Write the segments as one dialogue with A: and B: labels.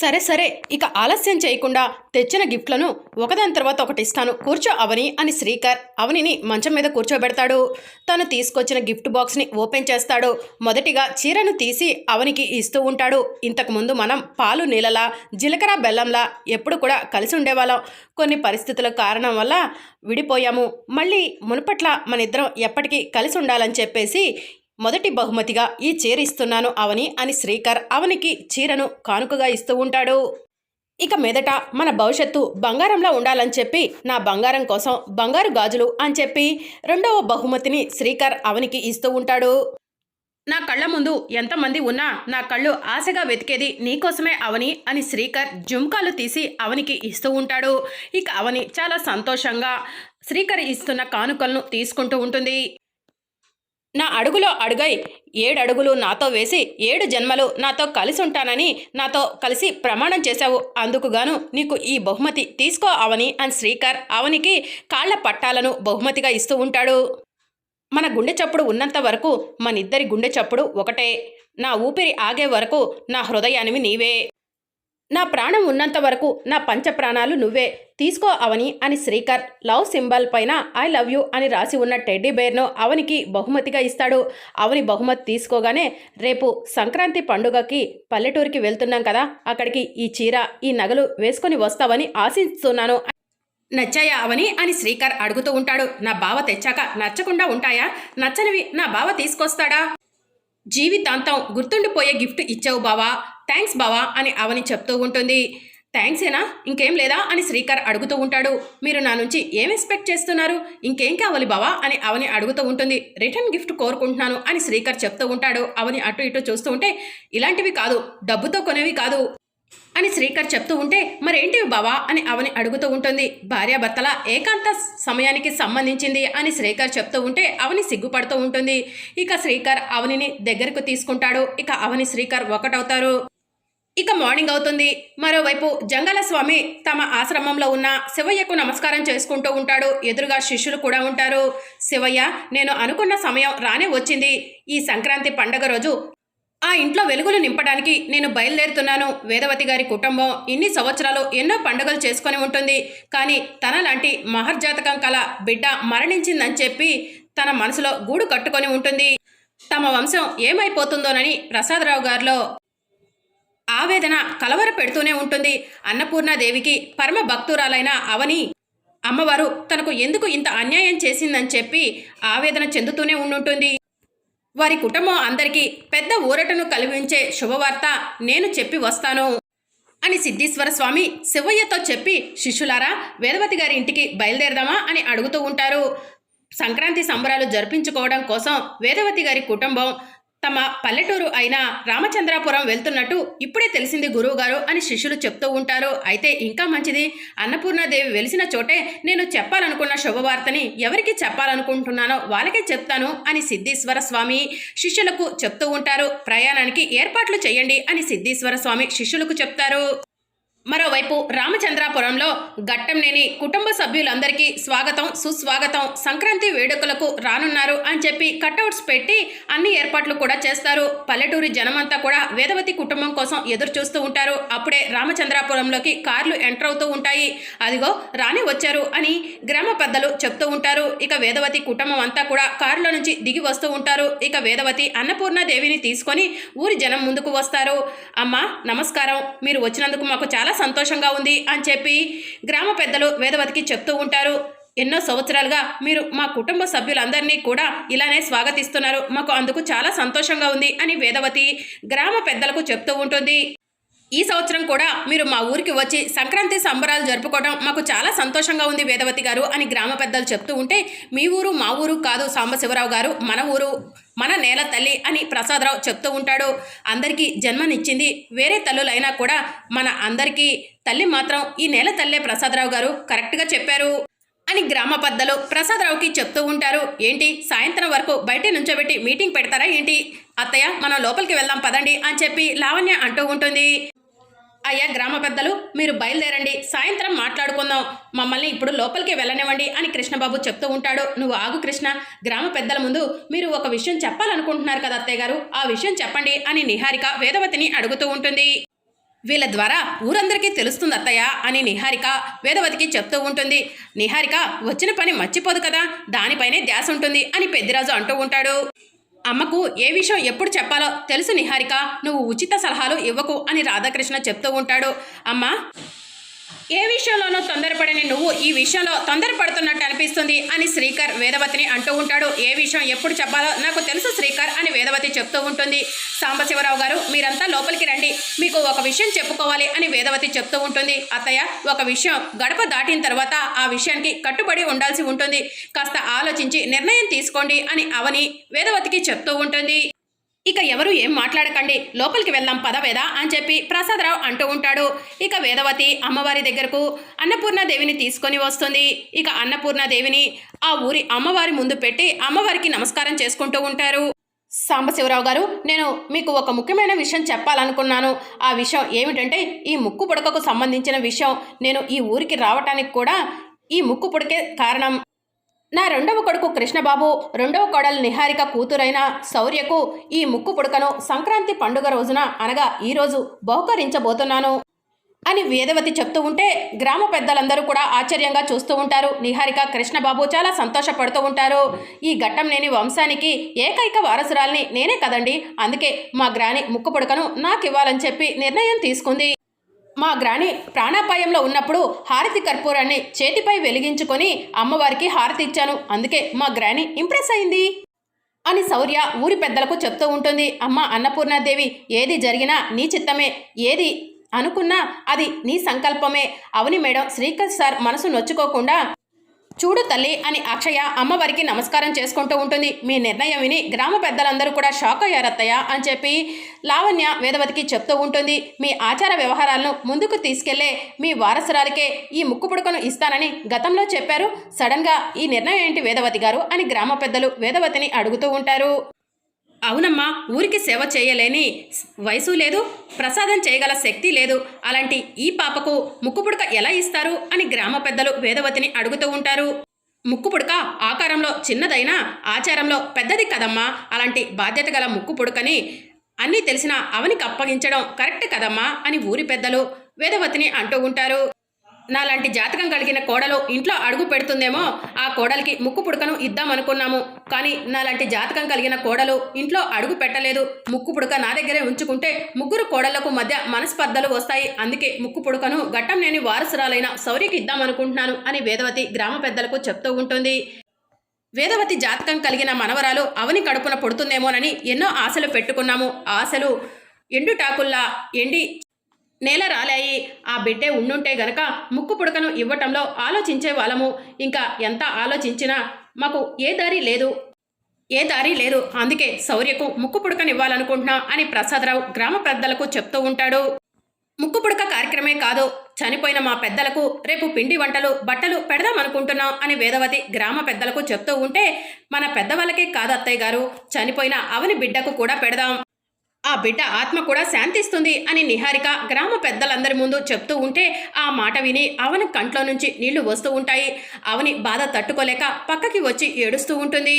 A: సరే సరే ఇక ఆలస్యం చేయకుండా తెచ్చిన గిఫ్ట్లను ఒకదాని తర్వాత ఒకటి ఇస్తాను. కూర్చో అవని అని శ్రీకర్ అవనిని మంచం మీద కూర్చోబెడతాడు. తను తీసుకొచ్చిన గిఫ్ట్ బాక్స్ని ఓపెన్ చేస్తాడు. మొదటిగా చీరను తీసి అవనికి ఇస్తూ ఉంటాడు. ఇంతకుముందు మనం పాలు నీళ్ళలా జీలకర్ర బెల్లంలా ఎప్పుడు కూడా కలిసి ఉండేవాళ్ళం. కొన్ని పరిస్థితుల కారణం వల్ల విడిపోయాము. మళ్ళీ మునుపట్ల మన ఇద్దరం ఎప్పటికీ కలిసి ఉండాలని చెప్పేసి మొదటి బహుమతిగా ఈ చీర ఇస్తున్నాను అవని అని శ్రీకర్ అవనికి చీరను కానుకగా ఇస్తూ ఉంటాడు. ఇక మీదట మన భవిష్యత్తు బంగారంలో ఉండాలని చెప్పి నా బంగారం కోసం బంగారు గాజులు అని చెప్పి రెండవ బహుమతిని శ్రీకర్ అవనికి ఇస్తూ ఉంటాడు. నా కళ్ళ ముందు ఎంతమంది ఉన్నా నా కళ్ళు ఆశగా వెతికేది నీకోసమే అవని అని శ్రీకర్ జుంకాలు తీసి అవనికి ఇస్తూ ఉంటాడు. ఇక అవని చాలా సంతోషంగా శ్రీకర్ ఇస్తున్న కానుకలను తీసుకుంటూ ఉంటుంది. నా అడుగులో అడుగై ఏడు అడుగులు నాతో వేసి ఏడు జన్మలు నాతో కలిసి ఉంటానని నాతో కలిసి ప్రమాణం చేశావు. అందుకుగాను నీకు ఈ బహుమతి తీసుకో అవని అని శ్రీకర్ అవనికి కాళ్ళ పట్టాలను బహుమతిగా ఇస్తూ ఉంటాడు. మన గుండె చప్పుడు ఉన్నంత వరకు మనిద్దరి గుండె చప్పుడు ఒకటే. నా ఊపిరి ఆగే వరకు నా హృదయానివి నీవే. నా ప్రాణం ఉన్నంత వరకు నా పంచ ప్రాణాలు నువ్వే. తీసుకో అవని అని శ్రీకర్ లవ్ సింబల్ పైన ఐ లవ్ యూ అని రాసి ఉన్న టెడ్డీ బేర్ను అవనికి బహుమతిగా ఇస్తాడు. అవని బహుమతి తీసుకోగానే రేపు సంక్రాంతి పండుగకి పల్లెటూరికి వెళ్తున్నాం కదా అక్కడికి ఈ చీర ఈ నగలు వేసుకొని వస్తావని ఆశిస్తున్నాను. నచ్చాయా అవని అని శ్రీకర్ అడుగుతూ ఉంటాడు. నా బావ తెచ్చాక నచ్చకుండా ఉంటాయా? నచ్చనివి నా బావ తీసుకొస్తాడా? జీవితాంతం గుర్తుండిపోయే గిఫ్ట్ ఇచ్చావు బావా థ్యాంక్స్ బావా అని అవని చెప్తూ ఉంటుంది. థ్యాంక్సేనా ఇంకేం లేదా? అని శ్రీకర్ అడుగుతూ ఉంటాడు. మీరు నా నుంచి ఏం ఎక్స్పెక్ట్ చేస్తున్నారు? ఇంకేం కావాలి బావా? అని అవని అడుగుతూ ఉంటుంది. రిటర్న్ గిఫ్ట్ కోరుకుంటున్నాను అని శ్రీకర్ చెప్తూ ఉంటాడు. అవని అటు ఇటు చూస్తూ ఉంటే ఇలాంటివి కాదు. డబ్బుతో కొనేవి కాదు. అని శ్రీకర్ చెప్తూ ఉంటే మరేంటివి బావా? అని అవని అడుగుతూ ఉంటుంది. భార్యాభర్తల ఏకాంత సమయానికి సంబంధించింది అని శ్రీకర్ చెప్తూ ఉంటే అవని సిగ్గుపడుతూ ఉంటుంది. ఇక శ్రీకర్ అవనిని దగ్గరకు తీసుకుంటాడు. ఇక అవని శ్రీకర్ ఒకటవుతారు. ఇక మార్నింగ్ అవుతుంది. మరోవైపు జంగల స్వామి తమ ఆశ్రమంలో ఉన్న శివయ్యకు నమస్కారం చేసుకుంటూ ఉంటాడు. ఎదురుగా శిష్యులు కూడా ఉంటారు. శివయ్య నేను అనుకున్న సమయం రానే వచ్చింది. ఈ సంక్రాంతి పండగ రోజు ఆ ఇంట్లో వెలుగులు నింపడానికి నేను బయలుదేరుతున్నాను. వేదవతి గారి కుటుంబం ఇన్ని సంవత్సరాలు ఎన్నో పండుగలు చేసుకొని ఉంటుంది. కానీ తన లాంటి మహర్జాతకం కల బిడ్డ మరణించిందని చెప్పి తన మనసులో గూడు కట్టుకొని ఉంటుంది. తమ వంశం ఏమైపోతుందోనని ప్రసాదరావు గారిలో ఆవేదన కలవర పెడుతూనే ఉంటుంది. అన్నపూర్ణాదేవికి పరమ భక్తురాలైన అవని అమ్మవారు తనకు ఎందుకు ఇంత అన్యాయం చేసిందని చెప్పి ఆవేదన చెందుతూనే ఉండుంటుంది. వారి కుటుంబం అందరికీ పెద్ద ఊరటను కలిగించే శుభవార్త నేను చెప్పి వస్తాను అని సిద్ధీశ్వర స్వామి శివయ్యతో చెప్పి శిష్యులారా వేదవతి గారి ఇంటికి బయలుదేరదామా అని అడుగుతూ ఉంటారు. సంక్రాంతి సంబరాలు జరిపించుకోవడం కోసం వేదవతి గారి కుటుంబం తమ పల్లెటూరు అయిన రామచంద్రాపురం వెళ్తున్నట్టు ఇప్పుడే తెలిసింది గురువుగారు అని శిష్యులు చెప్తూ ఉంటారు. అయితే ఇంకా మంచిది. అన్నపూర్ణాదేవి వెలిసిన చోటే నేను చెప్పాలనుకున్న శుభవార్తని ఎవరికి చెప్పాలనుకుంటున్నానో వాళ్ళకే చెప్తాను అని సిద్ధీశ్వర స్వామి శిష్యులకు చెప్తూ ఉంటారు. ప్రయాణానికి ఏర్పాట్లు చేయండి అని సిద్ధీశ్వర స్వామి శిష్యులకు చెప్తారు. మరోవైపు రామచంద్రాపురంలో గట్టంనేని కుటుంబ సభ్యులందరికీ స్వాగతం సుస్వాగతం సంక్రాంతి వేడుకలకు రానున్నారు అని చెప్పి కట్అవుట్స్ పెట్టి అన్ని ఏర్పాట్లు కూడా చేస్తారు. పల్లెటూరి జనమంతా కూడా వేదవతి కుటుంబం కోసం ఎదురు చూస్తూ ఉంటారు. అప్పుడే రామచంద్రాపురంలోకి కార్లు ఎంటర్ అవుతూ ఉంటాయి. అదిగో రాని వచ్చారు అని గ్రామ పెద్దలు చెప్తూ ఉంటారు. ఇక వేదవతి కుటుంబం అంతా కూడా కారులో నుంచి దిగి వస్తూ ఉంటారు. ఇక వేదవతి అన్నపూర్ణాదేవిని తీసుకొని ఊరి జనం ముందుకు వస్తారు. అమ్మా నమస్కారం. మీరు వచ్చినందుకు మాకు చాలా సంతోషంగా ఉంది అని చెప్పి గ్రామ పెద్దలు వేదవతికి చెప్తూ ఉంటారు. ఎన్నో సంవత్సరాలుగా మీరు మా కుటుంబ సభ్యులందరినీ కూడా ఇలానే స్వాగతిస్తున్నారు. మాకు అందుకు చాలా సంతోషంగా ఉంది అని వేదవతి గ్రామ పెద్దలకు చెప్తూ ఉంటుంది. ఈ సంవత్సరం కూడా మీరు మా ఊరికి వచ్చి సంక్రాంతి సంబరాలు జరుపుకోవడం మాకు చాలా సంతోషంగా ఉంది వేదవతి గారు అని గ్రామ పెద్దలు చెప్తూ ఉంటే మీ ఊరు మా ఊరు కాదు సాంబశివరావు గారు మన ఊరు మన నేల తల్లి అని ప్రసాదరావు చెప్తూ ఉంటాడు. అందరికీ జన్మనిచ్చింది వేరే తల్లులైనా కూడా మన అందరికీ తల్లి మాత్రం ఈ నేల తల్లే ప్రసాదరావు గారు కరెక్ట్గా చెప్పారు అని గ్రామ పెద్దలు ప్రసాదరావుకి చెప్తూ ఉంటారు. ఏంటి సాయంత్రం వరకు బయట నుంచోబెట్టి మీటింగ్ పెడతారా ఏంటి? అత్తయ్య మనం లోపలికి వెళ్దాం పదండి అని చెప్పి లావణ్య అంటూ ఉంటుంది. అయ్యా గ్రామ పెద్దలు మీరు బయలుదేరండి. సాయంత్రం మాట్లాడుకుందాం. మమ్మల్ని ఇప్పుడు లోపలికి వెళ్ళనివ్వండి అని కృష్ణబాబు చెప్తూ ఉంటాడు. నువ్వు ఆగు కృష్ణ. గ్రామ పెద్దల ముందు మీరు ఒక విషయం చెప్పాలనుకుంటున్నారు కదా అత్తయ్య గారు. ఆ విషయం చెప్పండి అని నిహారిక వేదవతిని అడుగుతూ ఉంటుంది. వీళ్ళ ద్వారా ఊరందరికీ తెలుస్తుంది అత్తయ్య అని నిహారిక వేదవతికి చెప్తూ ఉంటుంది. నిహారిక వచ్చిన పని మర్చిపోదు కదా. దానిపైనే ధ్యాస ఉంటుంది అని పెద్దిరాజు అంటూ ఉంటాడు. అమ్మకు ఏ విషయం ఎప్పుడు చెప్పాలో తెలుసు నిహారిక. నువ్వు ఉచిత సలహాలు ఇవ్వకు అని రాధాకృష్ణ చెప్తూ ఉంటాడు. అమ్మ ఏ విషయంలోనూ తొందరపడని నువ్వు ఈ విషయంలో తొందరపడుతున్నట్టు అనిపిస్తుంది అని శ్రీకర్ వేదవతిని అంటూ ఉంటాడు. ఏ విషయం ఎప్పుడు చెప్పాలో నాకు తెలుసు శ్రీకర్ అని వేదవతి చెప్తూ ఉంటుంది. సాంబశివరావు గారు మీరంతా లోపలికి రండి. మీకు ఒక విషయం చెప్పుకోవాలి అని వేదవతి చెప్తూ ఉంటుంది. అత్తయ్య ఒక విషయం గడప దాటిన తర్వాత ఆ విషయానికి కట్టుబడి ఉండాల్సి ఉంటుంది. కాస్త ఆలోచించి నిర్ణయం తీసుకోండి అని అవని వేదవతికి చెప్తూ ఉంటుంది. ఇక ఎవరు ఏం మాట్లాడకండి లోపలికి వెళ్దాం పదవేదా అని చెప్పి ప్రసాదరావు అంటూ ఉంటాడు. ఇక వేదవతి అమ్మవారి దగ్గరకు అన్నపూర్ణాదేవిని తీసుకొని వస్తుంది. ఇక అన్నపూర్ణాదేవిని ఆ ఊరి అమ్మవారి ముందు పెట్టి అమ్మవారికి నమస్కారం చేసుకుంటూ ఉంటారు. సాంబశివరావు గారు నేను మీకు ఒక ముఖ్యమైన విషయం చెప్పాలనుకున్నాను. ఆ విషయం ఏమిటంటే ఈ ముక్కు పుడకకు సంబంధించిన విషయం. నేను ఈ ఊరికి రావటానికి కూడా ఈ ముక్కు పుడకే కారణం. నా రెండవ కొడుకు కృష్ణబాబు రెండవ కోడలు నిహారిక కూతురైన శౌర్యకు ఈ ముక్కు పుడకను సంక్రాంతి పండుగ రోజున అనగా ఈరోజు బహుకరించబోతున్నాను అని వేదవతి చెప్తూ ఉంటే గ్రామ పెద్దలందరూ కూడా ఆశ్చర్యంగా చూస్తూ ఉంటారు. నిహారిక కృష్ణబాబు చాలా సంతోషపడుతూ ఉంటారు. ఈ ఘట్టం లేని వంశానికి ఏకైక వారసురాల్ని నేనే కదండి. అందుకే మా గ్రాని ముక్కు పుడకను నాకు ఇవ్వాలని చెప్పి నిర్ణయం తీసుకుంది. మా గ్రాని ప్రాణాపాయంలో ఉన్నప్పుడు హారతి కర్పూరాన్ని చేతిపై వెలిగించుకొని అమ్మవారికి హారతి ఇచ్చాను. అందుకే మా గ్రాని ఇంప్రెస్ అయింది. అని శౌర్య ఊరి పెద్దలకు చెప్తూ ఉంటుంది. అమ్మ అన్నపూర్ణాదేవి ఏది జరిగినా నీ చిత్తమే. ఏది అనుకున్నా అది నీ సంకల్పమే. అవని మేడం శ్రీకర్ సార్ మనసు నొచ్చుకోకుండా చూడు తల్లి అని అక్షయ అమ్మవారికి నమస్కారం చేసుకుంటూ ఉంటుంది. మీ నిర్ణయం విని గ్రామ పెద్దలందరూ కూడా షాక్ అయ్యారత్తయ్య అని చెప్పి లావణ్య వేదవతికి చెప్తూ ఉంటుంది. మీ ఆచార వ్యవహారాలను ముందుకు తీసుకెళ్ళే మీ వారసురాలికే ఈ ముక్కు పుడకను ఇస్తానని గతంలో చెప్పారు. సడన్గా ఈ నిర్ణయం ఏంటి వేదవతి గారు అని గ్రామ పెద్దలు వేదవతిని అడుగుతూ ఉంటారు. అవునమ్మా ఊరికి సేవ చేయలేని వయసు లేదు ప్రసాదం చేయగల శక్తి లేదు. అలాంటి ఈ పాపకు ముక్కు పుడక ఎలా ఇస్తారు అని గ్రామ పెద్దలు వేదవతిని అడుగుతూ ఉంటారు. ముక్కు పుడక ఆకారంలో చిన్నదైనా ఆచారంలో పెద్దది కదమ్మా. అలాంటి బాధ్యత గల ముక్కు పుడకని అన్నీ తెలిసిన అవనికి అప్పగించడం కరెక్ట్ కదమ్మా అని ఊరి పెద్దలు వేదవతిని అంటూ ఉంటారు. నాలాంటి జాతకం కలిగిన కోడలు ఇంట్లో అడుగు పెడుతుందేమో ఆ కోడలికి ముక్కు పుడకను ఇద్దామనుకున్నాము. కానీ నాలాంటి జాతకం కలిగిన కోడలు ఇంట్లో అడుగు పెట్టలేదు. ముక్కు పుడక నా దగ్గరే ఉంచుకుంటే ముగ్గురు కోడళ్ళకు మధ్య మనస్పర్ధలు వస్తాయి. అందుకే ముక్కు పుడకను ఘట్టం లేని వారసురాలైన సౌరికి ఇద్దామనుకుంటున్నాను అని వేదవతి గ్రామ పెద్దలకు చెప్తూ ఉంటుంది. వేదవతి జాతకం కలిగిన మనవరాలు అవని కడుపున పుడుతుందేమోనని ఎన్నో ఆశలు పెట్టుకున్నాము. ఆశలు ఎండుటాకుల్లా ఎండి నేల రాలాయి. ఆ బిడ్డే ఉండుంటే గనక ముక్కు పుడకను ఇవ్వటంలో ఆలోచించే వాళ్ళము. ఇంకా ఎంత ఆలోచించినా మాకు ఏ దారి లేదు. ఏ దారి లేదు. అందుకే శౌర్యకు ముక్కు పుడకనివ్వాలనుకుంటున్నా అని ప్రసాదరావు గ్రామ పెద్దలకు చెప్తూ ఉంటాడు. ముక్కు పుడక కార్యక్రమే కాదు. చనిపోయిన మా పెద్దలకు రేపు పిండి వంటలు బట్టలు పెడదాం అనుకుంటున్నాం అని వేదవతి గ్రామ పెద్దలకు చెప్తూ ఉంటే మన పెద్దవాళ్ళకే కాదు అత్తయ్య గారు. చనిపోయిన అవని బిడ్డకు కూడా పెడదాం. ఆ బిడ్డ ఆత్మ కూడా శాంతిస్తుంది అని నిహారిక గ్రామ పెద్దలందరి ముందు చెప్తూ ఉంటే ఆ మాట విని అవని కంట్లో నుంచి నీళ్ళు వస్తూ ఉంటాయి. అవని బాధ తట్టుకోలేక పక్కకి వచ్చి ఏడుస్తూ ఉంటుంది.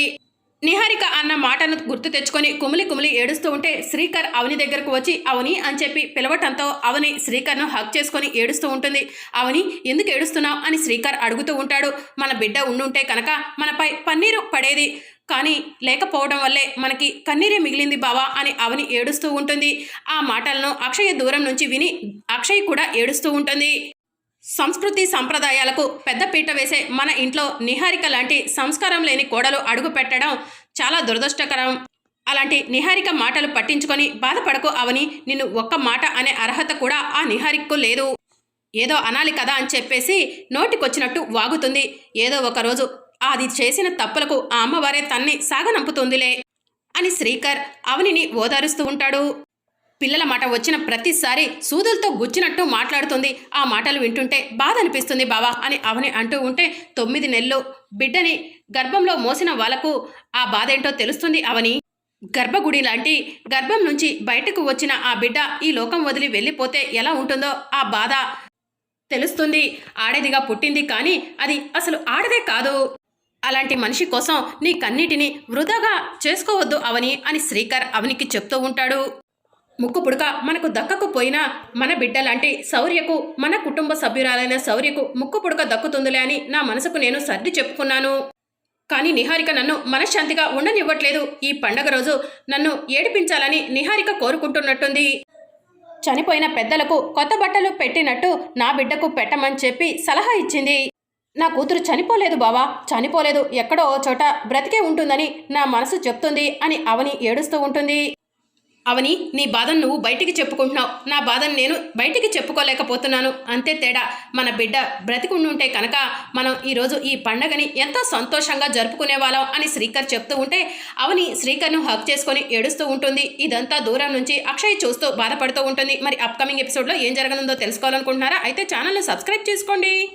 A: నిహారిక అన్న మాటను గుర్తు తెచ్చుకొని కుమిలి కుమిలి ఏడుస్తూ ఉంటే శ్రీకర్ అవని దగ్గరకు వచ్చి అవని అని చెప్పి పిలవటంతో అవని శ్రీకర్ను హక్ చేసుకొని ఏడుస్తూ ఉంటుంది. అవని ఎందుకు ఏడుస్తున్నావు? అని శ్రీకర్ అడుగుతూ ఉంటాడు. మన బిడ్డ ఉండుంటే కనుక మనపై పన్నీరు పడేది కానీ లేకపోవడం వల్లే మనకి కన్నీరే మిగిలింది బావా అని అవని ఏడుస్తూ ఉంటుంది. ఆ మాటలను అక్షయ దూరం నుంచి విని అక్షయ్ కూడా ఏడుస్తూ ఉంటుంది. సంస్కృతి సంప్రదాయాలకు పెద్ద పీట వేసే మన ఇంట్లో నిహారిక లాంటి సంస్కారం లేని కోడలు అడుగు పెట్టడం చాలా దురదృష్టకరం. అలాంటి నిహారిక మాటలు పట్టించుకొని బాధపడకు అవని నిన్ను ఒక్క మాట అనే అర్హత కూడా ఆ నిహారికకు లేదు. ఏదో అనాలి కదా అని చెప్పేసి నోటికొచ్చినట్టు వాగుతుంది. ఏదో ఒకరోజు అది చేసిన తప్పులకు ఆ అమ్మవారే తన్ని సాగనంపుతుందిలే అని శ్రీకర్ అవనిని ఓదారుస్తూ ఉంటాడు. పిల్లల మాట వచ్చిన ప్రతిసారి సూదులతో గుచ్చినట్టు మాట్లాడుతుంది. ఆ మాటలు వింటుంటే బాధ అనిపిస్తుంది బావా అని అవని అంటూ ఉంటే తొమ్మిది నెలలు బిడ్డని గర్భంలో మోసిన వాళ్ళకు ఆ బాధ ఏంటో తెలుస్తుంది అవని. గర్భగుడి లాంటి గర్భం నుంచి బయటకు వచ్చిన ఆ బిడ్డ ఈ లోకం వదిలి వెళ్ళిపోతే ఎలా ఉంటుందో ఆ బాధ తెలుస్తుంది. ఆడేదిగా పుట్టింది కానీ అది అసలు ఆడదే కాదు. అలాంటి మనిషి కోసం నీ కన్నిటిని వృధాగా చేసుకోవద్దు అవని అని శ్రీకర్ అవనికి చెప్తూ ఉంటాడు. ముక్కు పుడక మనకు దక్కకపోయినా మన బిడ్డ లాంటి శౌర్యకు మన కుటుంబ సభ్యురాలైన శౌర్యకు ముక్కు పుడక దక్కుతుందిలే అని నా మనసుకు నేను సర్ది చెప్పుకున్నాను. కానీ నిహారిక నన్ను మనశ్శాంతిగా ఉండనివ్వట్లేదు. ఈ పండగ రోజు నన్ను ఏడిపించాలని నిహారిక కోరుకుంటున్నట్టుంది. చనిపోయిన పెద్దలకు కొత్త బట్టలు పెట్టినట్టు నా బిడ్డకు పెట్టమని చెప్పి సలహా ఇచ్చింది. నా కూతురు చనిపోలేదు బావా చనిపోలేదు. ఎక్కడో ఓ చోట బ్రతికే ఉంటుందని నా మనసు చెప్తుంది అని అవని ఏడుస్తూ ఉంటుంది. అవని నీ బాధను నువ్వు బయటికి చెప్పుకుంటున్నావు. నా బాధను నేను బయటికి చెప్పుకోలేకపోతున్నాను. అంతే తేడా. మన బిడ్డ బ్రతికుండుంటే కనుక మనం ఈరోజు ఈ పండగని ఎంతో సంతోషంగా జరుపుకునే వాళ్ళం అని శ్రీకర్ చెప్తూ ఉంటే అవని శ్రీకర్ను హక్ చేసుకొని ఏడుస్తూ ఉంటుంది. ఇదంతా దూరం నుంచి అక్షయ్ చూస్తూ బాధపడుతూ ఉంటుంది. మరి అప్కమింగ్ ఎపిసోడ్లో ఏం జరగనుందో తెలుసుకోవాలనుకుంటున్నారా? అయితే ఛానల్ని సబ్స్క్రైబ్ చేసుకోండి.